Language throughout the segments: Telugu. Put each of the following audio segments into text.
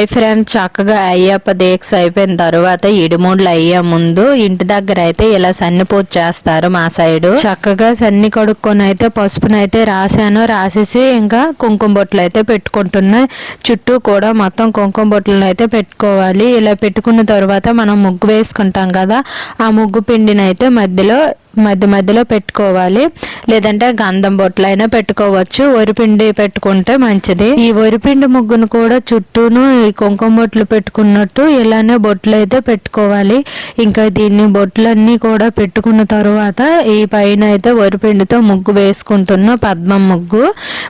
హాయ్ ఫ్రెండ్స్ చక్కగా అయ్యప్ప దీక్ష అయిపోయిన తర్వాత ఇడిమూడ్లు అయ్యే ముందు. ఇంటి దగ్గర అయితే ఇలా సన్ని పూజ చేస్తారు మా సైడు. చక్కగా సన్ని కడుక్కొని అయితే పసుపునైతే రాశాను. రాసేసి ఇంకా కుంకుమ బొట్లు అయితే పెట్టుకుంటున్నా. చుట్టూ కూడా మొత్తం కుంకుమ బొట్లను అయితే పెట్టుకోవాలి. ఇలా పెట్టుకున్న తర్వాత మనం ముగ్గు వేసుకుంటాం కదా ఆ ముగ్గు పిండిని అయితే మధ్యలో మధ్య మధ్యలో పెట్టుకోవాలి. లేదంటే గంధం బొట్లు అయినా పెట్టుకోవచ్చు వరిపిండి పెట్టుకుంటే మంచిది. ఈ వరిపిండి ముగ్గును కూడా చుట్టూను ఈ కుంకుమ బొట్లు పెట్టుకున్నట్టు ఇలానే బొట్లు అయితే పెట్టుకోవాలి. ఇంకా దీన్ని బొట్లన్నీ కూడా పెట్టుకున్న తర్వాత ఈ పైన అయితే వరిపిండితో ముగ్గు వేసుకుంటున్నాం పద్మం ముగ్గు.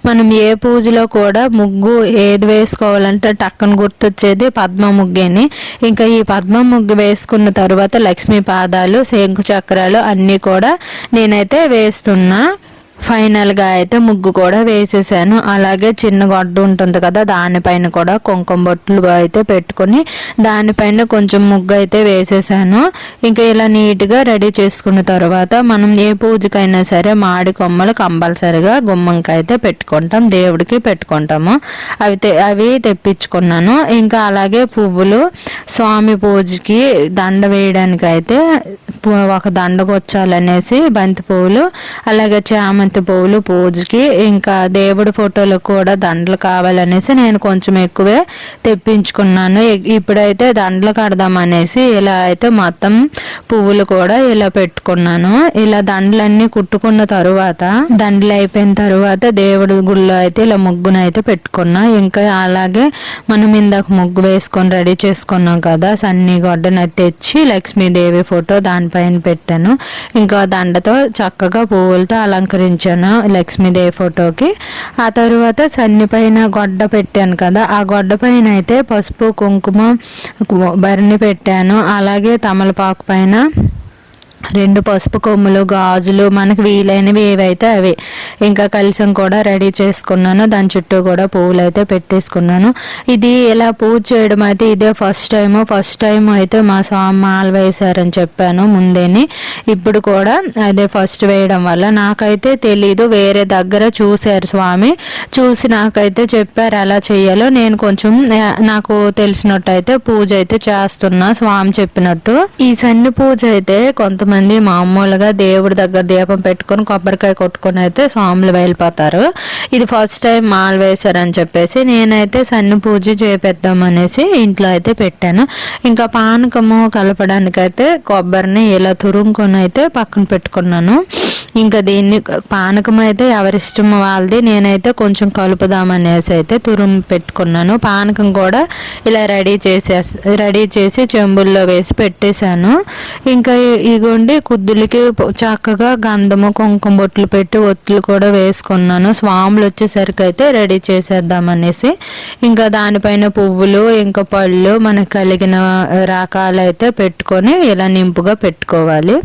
మనం ఏ పూజలో కూడా ముగ్గు ఏది వేసుకోవాలంటే టక్కన గుర్తొచ్చేది పద్మ ముగ్గేని. ఇంకా ఈ పద్మ ముగ్గు వేసుకున్న తర్వాత లక్ష్మీ పాదాలు శంకు చక్రాలు అన్నీ కూడా కూడా నేనైతే వేస్తున్నా. ఫైనల్గా అయితే ముగ్గు కూడా వేసేసాను. అలాగే చిన్న గొడ్డ ఉంటుంది కదా దానిపైన కూడా కుంకుమ బొట్లు అయితే పెట్టుకొని దానిపైన కొంచెం ముగ్గు అయితే వేసేసాను. ఇంకా ఇలా నీట్గా రెడీ చేసుకున్న తర్వాత మనం ఏ పూజకైనా సరే మాడి కొమ్మలు కంపల్సరిగా గుమ్మంకి అయితే పెట్టుకుంటాం దేవుడికి పెట్టుకుంటాము. అవి అవి తెప్పించుకున్నాను. ఇంకా అలాగే పువ్వులు స్వామి పూజకి దండ వేయడానికి అయితే ఒక దండకొచ్చాలనేసి బంతి పువ్వులు అలాగే చామంతి పువ్వులు పూజకి ఇంకా దేవుడి ఫోటోలకు కూడా దండలు కావాలనేసి నేను కొంచెం ఎక్కువే తెప్పించుకున్నాను. ఇప్పుడైతే దండలు కడదామనేసి ఇలా అయితే మొత్తం పువ్వులు కూడా ఇలా పెట్టుకున్నాను. ఇలా దండలన్నీ కుట్టుకున్న తరువాత దండలు అయిపోయిన తరువాత దేవుడి గుళ్ళో అయితే ఇలా ముగ్గును అయితే పెట్టుకున్నా. ఇంకా అలాగే మనం ఇందాక ముగ్గు వేసుకొని రెడీ చేసుకున్నాం కదా సన్ని గొడ్డను తెచ్చి లక్ష్మీదేవి ఫోటో దానిపైన పెట్టాను. ఇంకా దండతో చక్కగా పువ్వులతో ఉంచాను లక్ష్మీదేవి ఫోటోకి. ఆ తర్వాత సన్ని పైన గొడ్డ పెట్టాను కదా ఆ గొడ్డ పైన అయితే పసుపు కుంకుమ బరిని పెట్టాను. అలాగే తమలపాకు పైన రెండు పసుపు కొమ్ములు గాజులు మనకు వీలైనవి ఏవైతే అవి. ఇంకా కలసం కూడా రెడీ చేసుకున్నాను. దాని చుట్టూ కూడా పువ్వులు అయితే పెట్టేసుకున్నాను. ఇది ఇలా పూజ చేయడం అయితే ఇదే ఫస్ట్ టైం ఫస్ట్ టైం అయితే మా స్వామి మాల వేశారని చెప్పాను ముందేని. ఇప్పుడు కూడా అదే ఫస్ట్ వేయడం వల్ల నాకైతే తెలీదు. వేరే దగ్గర చూశారు స్వామి. చూసి నాకైతే చెప్పారు ఎలా చేయాలో. నేను కొంచెం నాకు తెలిసినట్టు అయితే పూజ అయితే చేస్తున్నా స్వామి చెప్పినట్టు. ఈ సన్ని పూజ అయితే కొంతమంది మామూలుగా దేవుడి దగ్గర దీపం పెట్టుకొని కొబ్బరికాయ కొట్టుకొని అయితే స్వాములు వెళ్ళిపోతారు ఇది ఫస్ట్ టైం మాల వేశారని చెప్పేసి నేనైతే సన్ని పూజ చేపిద్దాం అనేసి ఇంట్లో అయితే పెట్టాను. ఇంకా పానకము కలపడానికైతే కొబ్బరిని ఇలా తురుముకొని అయితే పక్కన పెట్టుకున్నాను. ఇంకా దీన్ని పానకం అయితే ఎవరిష్టం వాళ్ళది నేనైతే కొంచెం కలుపుదామనేసి అయితే తురుము పెట్టుకున్నాను. పానకం కూడా ఇలా రెడీ చేసే రెడీ చేసి చెంబుల్లో వేసి పెట్టేశాను. ఇంకా ఇగో ఇగోండి కుద్దులకి చక్కగా గంధము కుంకుమ బొట్లు పెట్టి ఒత్తులు కూడా వేసుకున్నాను. స్వాములు వచ్చేసరికి అయితే రెడీ చేసేద్దామనేసి. ఇంకా దానిపైన పువ్వులు ఇంకా పళ్ళు మనకు కలిగిన రకాలైతే పెట్టుకొని ఇలా నింపుగా పెట్టుకోవాలి.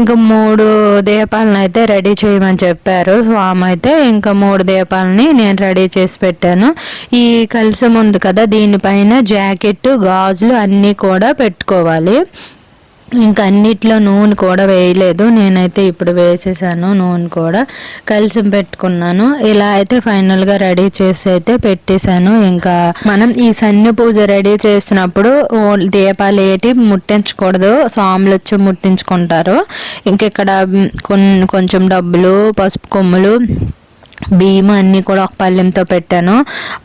ఇంకా మూడు దీపాలను అయితే రెడీ చేయమని చెప్పారు. స్వామి అయితే ఇంకా మూడు దీపాలని నేను రెడీ చేసి పెట్టాను. ఈ కలసం ఉంది కదా దీనిపైన జాకెట్ గాజులు అన్నీ కూడా పెట్టుకోవాలి. ఇంకా అన్నిట్లో నూనె కూడా వేయలేదు. నేనైతే ఇప్పుడు వేసేసాను నూనె కూడా. కలిసి పెట్టుకున్నాను. ఇలా అయితే ఫైనల్గా రెడీ చేసి అయితే పెట్టేశాను. ఇంకా మనం ఈ సన్ని పూజ రెడీ చేసినప్పుడు దీపాలు ఏటి ముట్టించకూడదు. స్వాములు వచ్చి ముట్టించుకుంటారు. ఇంక ఇక్కడ కొంచెం డబ్బులు పసుపు కొమ్ములు బియ్యం అన్నీ కూడా ఒక పళ్ళెంతో పెట్టాను.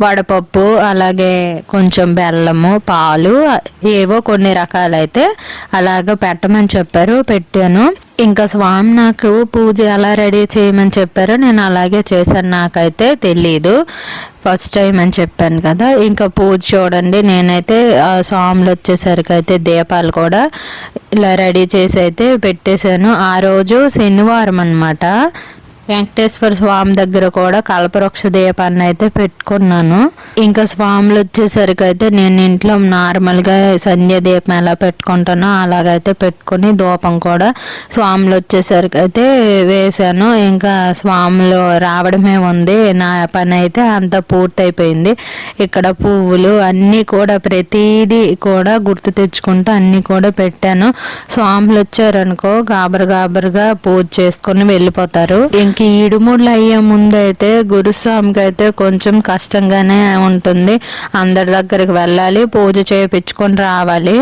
వడపప్పు అలాగే కొంచెం బెల్లము పాలు ఏవో కొన్ని రకాలైతే అలాగ పెట్టమని చెప్పారు పెట్టాను. ఇంకా స్వామి నాకు పూజ ఎలా రెడీ చేయమని చెప్పారో నేను అలాగే చేశాను. నాకైతే తెలీదు ఫస్ట్ టైం అని చెప్పాను కదా. ఇంకా పూజ చూడండి నేనైతే ఆ స్వాములు వచ్చేసరికి అయితే దీపాలు కూడా ఇలా రెడీ చేసి అయితే పెట్టేశాను. ఆ రోజు శనివారం అన్నమాట. వెంకటేశ్వర స్వామి దగ్గర కూడా కల్పవృక్ష దీపాన్ని అయితే పెట్టుకున్నాను. ఇంకా స్వాములు వచ్చేసరికి అయితే నేను ఇంట్లో నార్మల్గా సంధ్య దీపం ఎలా పెట్టుకుంటానో అలాగైతే పెట్టుకుని ధూపం కూడా స్వాములు వచ్చేసరికి అయితే వేశాను. ఇంకా స్వాములు రావడమే ఉంది. నా పని అయితే అంత పూర్తయిపోయింది. ఇక్కడ పువ్వులు అన్నీ కూడా ప్రతిదీ కూడా గుర్తు తెచ్చుకుంటూ అన్నీ కూడా పెట్టాను. స్వాములు వచ్చారనుకో గాబరు గాబరుగా పూజ చేసుకొని వెళ్ళిపోతారు. ఇంకా మనకి ఈ అయ్యే ముందు అయితే గురుస్వామికి అయితే కొంచెం కష్టంగానే ఉంటుంది. అందరి దగ్గరికి వెళ్ళాలి పూజ చేయించుకొని రావాలి.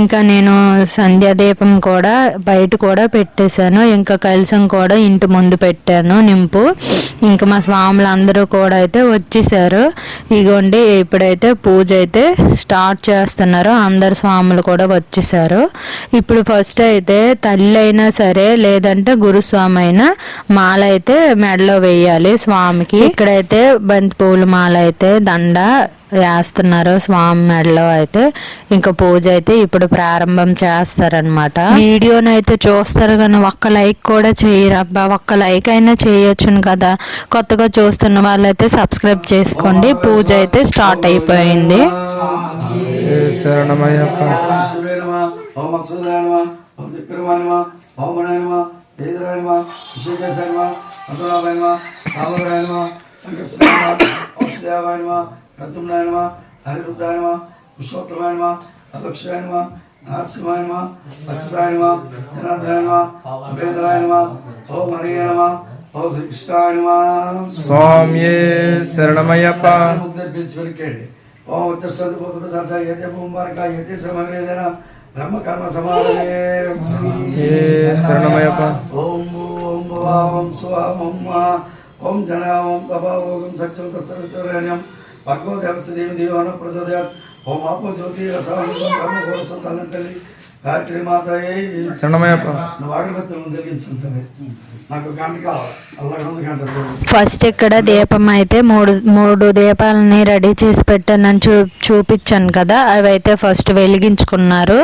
ఇంకా నేను సంధ్యాదీపం కూడా బయట కూడా పెట్టేశాను. ఇంకా కలసం కూడా ఇంటి ముందు పెట్టాను నింపు. ఇంకా మా స్వాములు అందరూ కూడా అయితే వచ్చేసారు. ఇగోండి ఇప్పుడైతే పూజ అయితే స్టార్ట్ చేస్తున్నారు. అందరు స్వాములు కూడా వచ్చేసారు. ఇప్పుడు ఫస్ట్ అయితే తల్లి అయినా సరే లేదంటే గురుస్వామి అయినా మాల అయితే మెడలో వేయాలి స్వామికి. ఇక్కడైతే బంతి పువ్వుల మాల అయితే దండ వేస్తున్నారు స్వామి మెడలో అయితే. ఇంకా పూజ అయితే ఇప్పుడు ప్రారంభం చేస్తారనమాట వీడియోని అయితే చూస్తారు కానీ ఒక్క లైక్ కూడా చేయరు. అబ్బా ఒక్క లైక్ అయినా చేయొచ్చును కదా. కొత్తగా చూస్తున్న వాళ్ళైతే సబ్స్క్రైబ్ చేసుకోండి. పూజ అయితే స్టార్ట్ అయిపోయింది. శరణమయ్యప్ప. విష్ణువే నమ ఓం అశ్వదాయ నమ ఓం దిక్రమాయ నమ ఓం గణాయ నమ వేదరాయ నమ విశేషాయ నమ అతులాభాయ నమ కామరాయ నమ సంకృష్ణాయ నమ ఔషధాయ నమ రతుమ్నాయ నమ హరిరుద్రాయ నమ పురుషోత్తమాయ నమ అదక్షాయ నమ నరసింహాయ నమ అచ్యుతాయ నమ జనార్దనాయ నమ ఉపేంద్రాయ నమ ఓం హరియ నమ ఓం శ్రీకృష్ణాయ నమ స్వామియే శరణమయ్యప్ప. పిలిచిపెరికండి ఓం ఉత్తర పోతు సాచ యతే భూమార్క యతే సమగ్రేదన బ్రహ్మ కర్మ సమాధే శరణమయ్యప్ప ఓం ఓం భవాం స్వాం ఓం మా ఓం జన ఓం తపా ఓం సత్యం తత్సవితుర్యణ్యం భగవో దేవస్య దేవి దేవాన ప్రచోదయాత్ ఓం ఆపో జ్యోతి రసాయన బ్రహ్మ కోరస తల్లి గాయత్రి నువ్వు అగరబత్తులను నాకు గంట కావాలి. గంట ఫస్ట్ ఇక్కడ దీపం అయితే మూడు మూడు దీపాలని రెడీ చేసి పెట్టానని చూ చూపించాను కదా అవి అయితే ఫస్ట్ వెలిగించుకున్నారు.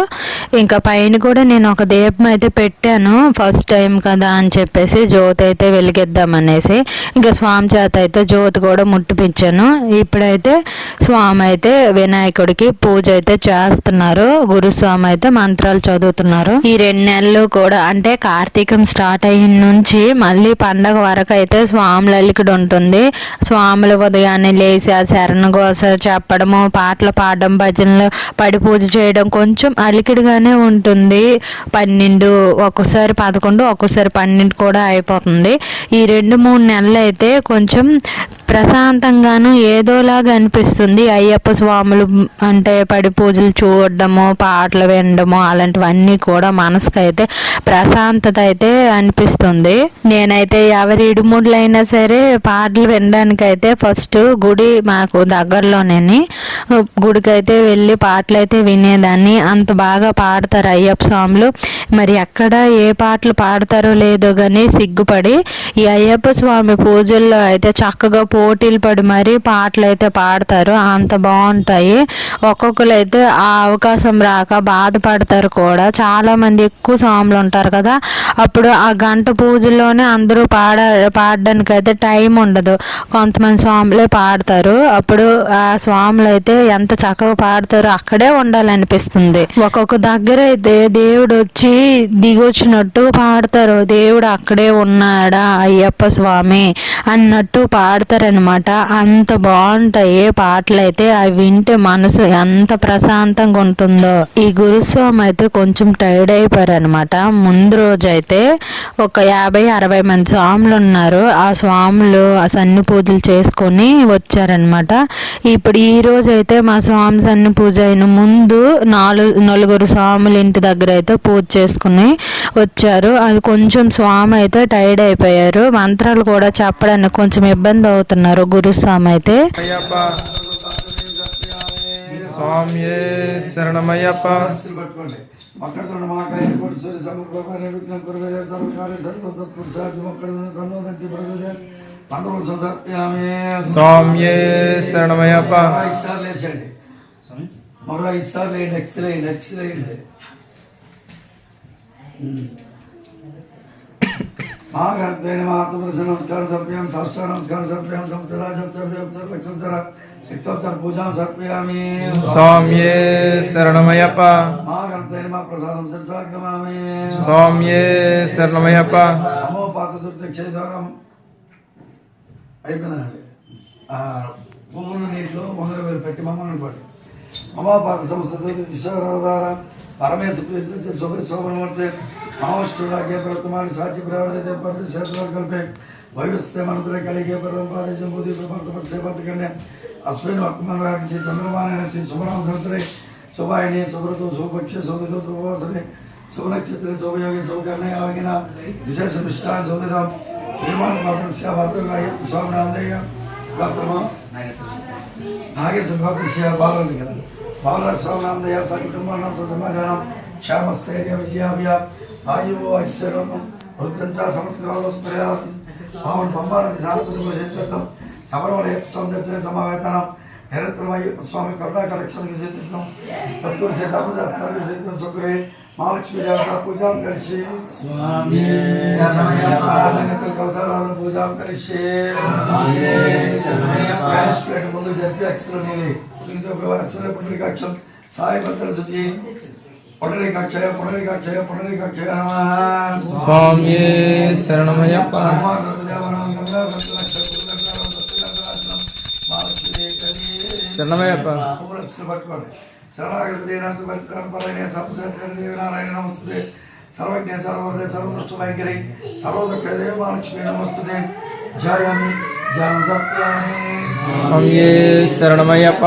ఇంకా పైన కూడా నేను ఒక దీపం అయితే పెట్టాను ఫస్ట్ టైం కదా అని చెప్పేసి జ్యోతి అయితే వెలిగిద్దామనేసి ఇంకా స్వామి చేత అయితే జ్యోతి కూడా ముట్టిపించాను. ఇప్పుడైతే స్వామి అయితే వినాయకుడికి పూజ అయితే చేస్తున్నారు. గురుస్వామి అయితే మంత్రాలు చదువుతున్నారు. ఈ రెండు నెలలు కూడా అంటే కార్తీకం స్టార్ట్ అయిన నుంచి మళ్ళీ పండగ వరకు అయితే స్వాముల అలికిడి ఉంటుంది. స్వాములు ఉదయాన్నే లేచి ఆ శరణ గోస చెప్పడము పాటలు పాడడం భజనలు పడి పూజ చేయడం కొంచెం అలికిడిగానే ఉంటుంది. పన్నెండు ఒక్కోసారి పదకొండు ఒక్కోసారి పన్నెండు కూడా అయిపోతుంది. ఈ రెండు మూడు నెలలు అయితే కొంచెం ప్రశాంతంగాను ఏదోలాగా అనిపిస్తుంది. అయ్యప్ప స్వాములు అంటే పడి పూజలు చూడడము పాటలు వినడము అలాంటివన్నీ కూడా మనసుకు అయితే ప్రశాంతత అయితే అనిపిస్తుంది. నేనైతే ఎవరి ఇడుముడులైనా సరే పాటలు వినడానికైతే ఫస్ట్ గుడి మాకు దగ్గరలోనే గుడికి అయితే వెళ్ళి పాటలు అయితే వినేదాన్ని. అంత బాగా పాడతారు అయ్యప్ప స్వాములు. మరి ఎక్కడ ఏ పాటలు పాడతారో లేదో కానీ సిగ్గుపడి ఈ అయ్యప్ప స్వామి పూజల్లో అయితే చక్కగా పోటీలు పడి మరీ పాటలు అయితే పాడతారు. అంత బాగుంటాయి. ఒక్కొక్కరు అయితే ఆ అవకాశం రాక బాధపడతారు. కూడా. చాలా మంది ఎక్కువ స్వాములు ఉంటారు కదా. అప్పుడు ఆ గంట పూజలోనే అందరూ పాడ పాడడానికి అయితే టైం ఉండదు. కొంతమంది స్వాములే పాడతారు. అప్పుడు ఆ స్వాములు అయితే ఎంత చక్కగా పాడతారో అక్కడే ఉండాలనిపిస్తుంది. ఒక్కొక్క దగ్గర అయితే దేవుడు వచ్చి దిగొచ్చినట్టు పాడతారు. దేవుడు అక్కడే ఉన్నాడా అయ్యప్ప స్వామి అన్నట్టు పాడతారనమాట అంత బాగుంటాయి పాటలు అయితే అవి వింటే మనసు ఎంత ప్రశాంతంగా ఉంటుందో. ఈ గురుస్వామి అయితే కొంచెం టైర్డ్ అయిపోయారు అనమాట ముందు రోజు అయితే ఒక యాభై అరవై మంది స్వాములు ఉన్నారు. ఆ స్వాములు ఆ సన్ని పూజలు చేసుకొని వచ్చారనమాట ఇప్పుడు ఈ రోజు అయితే మా స్వామి సన్ని పూజ అయిన ముందు నాలుగు నలుగురు స్వాములు ఇంటి దగ్గర అయితే పూజ చేసుకుని వచ్చారు. అవి కొంచెం స్వామి అయితే టైర్డ్ అయిపోయారు. మంత్రాలు కూడా చెప్పడానికి కొంచెం ఇబ్బంది అవుతున్నారు గురుస్వామి అయితే. స్వామియే శరణమయ్యప్ప. పట్టుకోండి. ఒక్కడితో మాకాయ కోటి సూర్య సమగ్రమైన విఘ్నం కురుగజ సర్వకార్య సర్వతత్పురుషాది మొక్కడు తన్నోదంతి పడుతుంది పండుగ సంసర్ప్యామి స్వామియే శరణమయ్యప్ప. ఐదు సార్లు వేసండి మరో ఐదు సార్లు వేయండి. ఎక్స్రే వేయండి ఎక్స్రే వేయండి మహాగర్భైన మహాత్మపురుష నమస్కారం సర్ప్యామి శాస్త్ర నమస్కారం సర్ప్యామి సంవత్సరా సప్తర దేవతర లక్షోత్తర. சித்தத்தற்பூஜாம் சர்ப்பயாமி சுவாமியே சரணமயப்பா மகாகர்த்தேன மா பிரசாதம் சர்சாக்ரமாமி சுவாமியே சரணமயப்பா நமோ பாத துர்தக்ஷேதாரம் అయిపోయిందండి పువ్వుల నీటిలో వందల వేలు పెట్టి మమ్మల్ని పట్టు మమా పాత సంస్థ విశ్వరాధార పరమేశ పూజ శుభ శోభనవర్తే మావష్టుడాకే ప్రతమాని సాచి ప్రవర్తితే పరిధి చేతులు కలిపే వైవిస్తే మనతో కలిగే పరం పాదేశం అశ్విన్ వర్తమానానికి శ్రీ చంద్రమానాయణ శ్రీ శుభనామ సంవత్సరే శుభాయణి శుభ్రతో శుభపక్ష శోభితో శుభవాసనే శుభనక్షత్రే శుభయోగి శుభకర్ణయాగిన విశేష మిష్టాన్ శోభితం శ్రీమాన్ పాత్రస్య భర్తకాయ స్వామినాందయ్య భర్తమా నాగేశ్వర పాత్రస్య బాలరాజు కదా బాలరాజ స్వామినాందయ్య స కుటుంబానం స సమాచారం క్షేమస్థైర్య విజయాభ్య ఆయువు ఐశ్వర్యం వృద్ధంచ సంస్కృతం పర్యాసం ఆమెను పంపాలని సానుకూలంగా చేసేద్దాం శబరిమలయ్యప్ప స్వామి దర్శన సమావేతనం. నిరంతరం అయ్యప్ప స్వామి కరుణా కలెక్షన్ విసిద్ధిద్దాం దత్తూరు సీతారామశాస్త్ర విసిద్ధిద్దాం సుగ్రే మహాలక్ష్మి దేవత పూజాం కరిష్యే. కవసాలను పూజాం కరిష్యే. ప్లేట్ ముందు జరిపి అక్షరం సూర్యపుణ్యకాక్షం సాయభద్ర శుచి. పునరేకాక్షయ పునరేకాక్షయ పునరేకాక్షయ స్వామి శరణమయ్యప్ప. అన్నారు రెండు లక్షల గుళ్ళు అన్నారు రెండు లక్షలు అన్నారు చిన్నమయ్యప్ప లక్షలు పట్టుకోండి శరణాగతి దేనాథ పరాయణ సంసార శరణమయ్యప్ప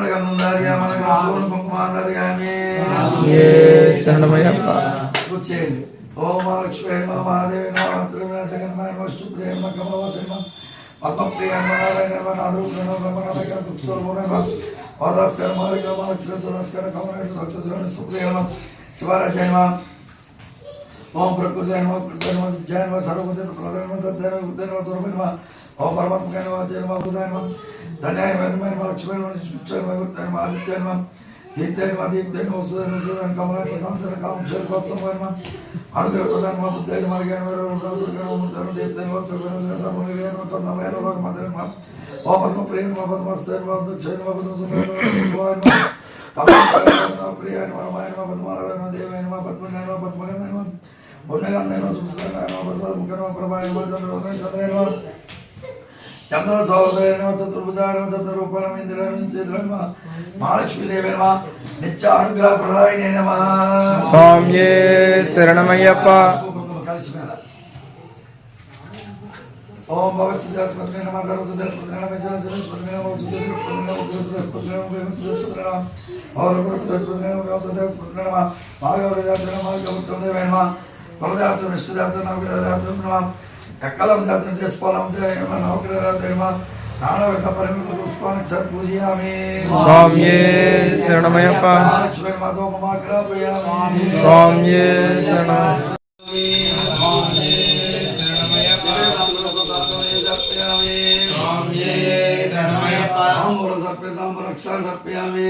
కుంకుమాదర్యామి శరణమయ్యప్ప కూర్చేయండి ఓం మహాలక్ష్మీ మహాదేవి నవరాత్రి జగన్మాయ వస్తు ప్రేమ కమల సింహ పద్మప్రియ నారాయణ నాదు ప్రణవరమణ కుప్సోర్మోన పాదాస్కర మాలిక మహాలక్ష్మి సురస్కర కమల సక్సెస్ సుప్రియ శివరాజయమ ఓం ప్రకృతి జయమ జయమ సర్వజన ప్రధాన సత్యమ ఉద్దయమ స్వరూపిణమ ఓం పరమాత్మ జయమ ఉదయమ धन्यवाद लक्ष्मण उच्चर्म आदित्यर्म कीर्तर्म दीप्तर्म वसुधर्म सुधर्म कमलाट कांतर्म कामशर वसमर्म अनुग्रहधर्म बुद्धर्म ज्ञानवर्म धर्म दीप्तर्म वसुधर्म निर्याम तन्नवयन भगमधर्म ओ पद्म प्रेम पद्म सर्व दक्षिण पद्म सुंदर प्रियान परमायन पद्मनाधर्म देवेन पद्मनायन पद्मगंधर्म पुण्यगंधर्म सुखसनायन प्रसाद मुखर्म प्रभायन चंद्र चंद्रेन ಚಂದ್ರ ಸಹೋದರನ ತ್ರಿಭುಜಾನ ತತ್ರ ರೂಪಣಂ ಇಂದ್ರನ ಮಹಾಲಕ್ಷ್ಮೀ ದೇವೇನಮ ನಿತ್ಯ ಅನುಗ್ರಹ ಪ್ರದಾಯಿನೇ ನಮಃ ಸ್ವಾಮಿಯೇ ಶರಣಮಯ್ಯಪ್ಪ ಓಂ ಭವಸಿದ್ಧಾಸ್ಪತ್ರೆ ನಮ ಸರ್ವಸಿದ್ಧಾಸ್ಪತ್ರೆ ನಮ ಸಿದ್ಧಾಸ್ಪತ್ರೆ ನಮ ಸುಧಾಸ್ಪತ್ರೆ ನಮ ಸುಧಾಸ್ಪತ್ರೆ ನಮ ಸಿದ್ಧಾಸ್ಪತ್ರೆ ನಮ ಅವರ ಸಿದ್ಧಾಸ್ಪತ್ರೆ ನಮ ಗೌತದಾಸ್ಪತ್ರೆ ನಮ ಭಾಗವರ ದಾಸ್ಪತ್ರೆ ನಮ ಗೌತಮ ದೇವೇನಮ ಪ್ರದಾತು ನಿಷ್ಠದಾತು ನಮ ನಮ ఎక్కలం జాతర చేసుకోవాలంటే ఏమో నౌకరీ ఏమో నానా విధ పరిమితులు చూసుకొని సార్ పూజయామి. స్వామి శరణమయ్యప్ప. రక్షణ సర్పయామి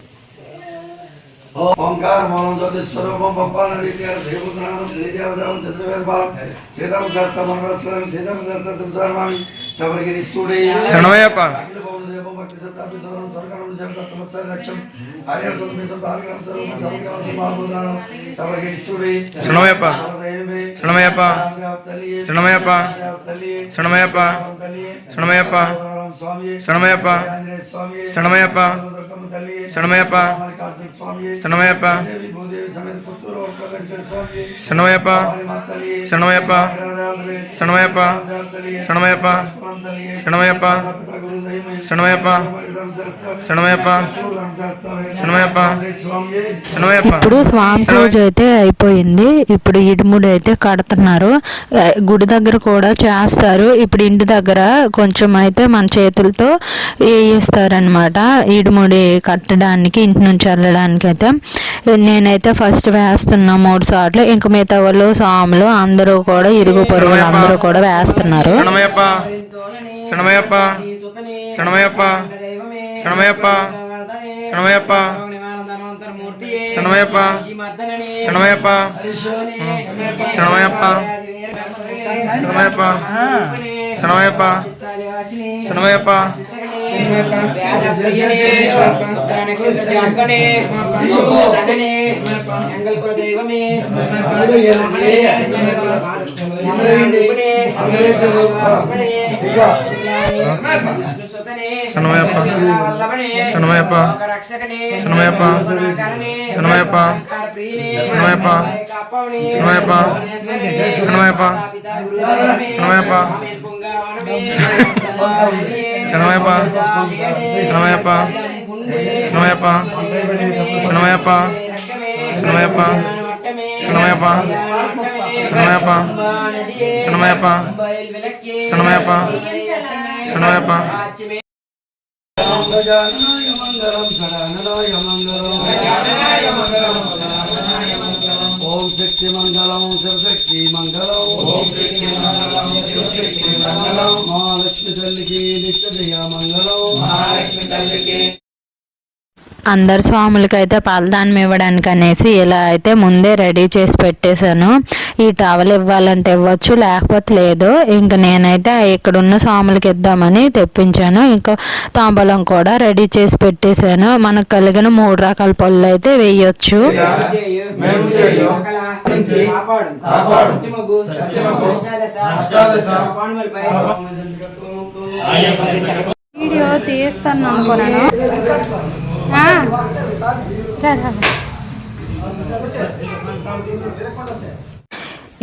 ఓంకార మౌనం జ్యోతిస్వరూపం పప్పాన రీతిగా శ్రీపుత్రనాథం శ్రీదేవదేవం చతుర్వేద బాలం సీతాం శాస్త్ర మనోశ్వరం సీతాం శాస్త్ర శివస్వామి శబరిగిరి సూడే శరణమయ్యప్ప అఖిల భవన దేవం భక్తి సత్తాపి సౌరం సర్గరం శబ్ద తమస్య రక్షం హరిహర సుతమి సంతారకరం సర్వం సర్వగ్రహం సమాభూతానం శబరిగిరి సూడే శరణమయ్యప్ప శరణమయ్యప్ప శరణమయ్యప్ప శరణమయ్యప్ప శరణమయ్యప్ప శరణమయ్యప్ప శరణమయ్యప్ప శరణమయ్యప్ప శరణమయ్యప్ప శరణమయ్యప్ప శరణమయ్యప్ప ఇప్పుడు స్వామి పూజ అయితే అయిపోయింది. ఇప్పుడు ఇడుముడు అయితే కడుతున్నారు. గుడి దగ్గర కూడా చేస్తారు. ఇప్పుడు ఇంటి దగ్గర కొంచెం అయితే మన చేతులతో వేయిస్తారనమాట ఇడుముడి కట్టడానికి ఇంటి నుంచి వెళ్ళడానికి అయితే. నేనైతే ఫస్ట్ వేస్తున్నా మూడు సార్లు. ఇంక మిగతా వాళ్ళు స్వాములు అందరూ కూడా ఇరుగు పొరుగులు అందరూ కూడా వేస్తున్నారు శరణమయ్యప్ప శరణమయ్యప్ప శరణమయ్యప్ప శరణమయ్యప్ప శరణమయ్యప్ప శరణమయ్యప్ప శరణమయ్యప్ప శరణమయ్యప్ప శరణమయ్యప్ప శరణమయ్యప్ప శరణమయ్యప్ప శరణమయ్యప్ప శరణమయ్యప్ప శరణమయ్యప్ప శరణమయ్యప్ప శరణమయ్యప్ప శరణమయ్యప్ప శరణమయ్యప్ప శరణమయ్యప్ప శరణమయ్యప్ప శరణమయ్యప్ప శరణమయ్యప్ప శరణమయ్యప్ప శరణమయ్యప్ప శరణమయ్యప్ప గజాననాయ మంగళం సదాననాయ మంగళం ఓం శక్తి మంగళం శివశక్తి మంగళం. ఓం శక్తి మంగళం శివశక్తి మంగళం. మహాలక్ష్మి తల్లికి నిత్య దయ మంగళం. మహాలక్ష్మి తల్లికి. అందరు స్వాములకి అయితే పాలదానం ఇవ్వడానికి అనేసి ఇలా అయితే ముందే రెడీ చేసి పెట్టేశాను. ఈ టవల్ ఇవ్వాలంటే ఇవ్వచ్చు లేకపోతే లేదు. ఇంక నేనైతే ఇక్కడ ఉన్న ఇద్దామని తెప్పించాను. ఇంకా తాంబూలం కూడా రెడీ చేసి పెట్టేశాను. మనకు కలిగిన మూడు రకాల పళ్ళు అయితే వేయొచ్చు. వీడియో తీస్తాను అనుకున్నాను. రా.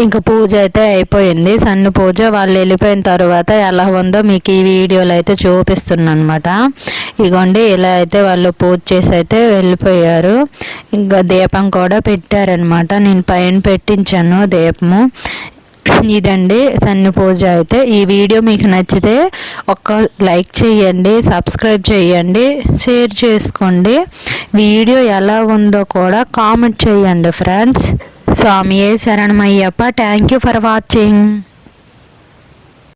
ఇంకా పూజ అయితే అయిపోయింది. సన్ను పూజ వాళ్ళు వెళ్ళిపోయిన తర్వాత ఎలా ఉందో మీకు ఈ వీడియోలో అయితే చూపిస్తున్నాను అనమాట ఇగోండి ఇలా అయితే వాళ్ళు పూజ చేసి అయితే వెళ్ళిపోయారు. ఇంకా దీపం కూడా పెట్టారనమాట. నేను పైన పెట్టించాను దీపము. ఇదండి సన్ని పూజ అయితే. ఈ వీడియో మీకు నచ్చితే ఒక లైక్ చేయండి సబ్స్క్రైబ్ చేయండి షేర్ చేసుకోండి. వీడియో ఎలా ఉందో కూడా కామెంట్ చేయండి ఫ్రెండ్స్. స్వామియే శరణమయ్యప్ప. Thank you for watching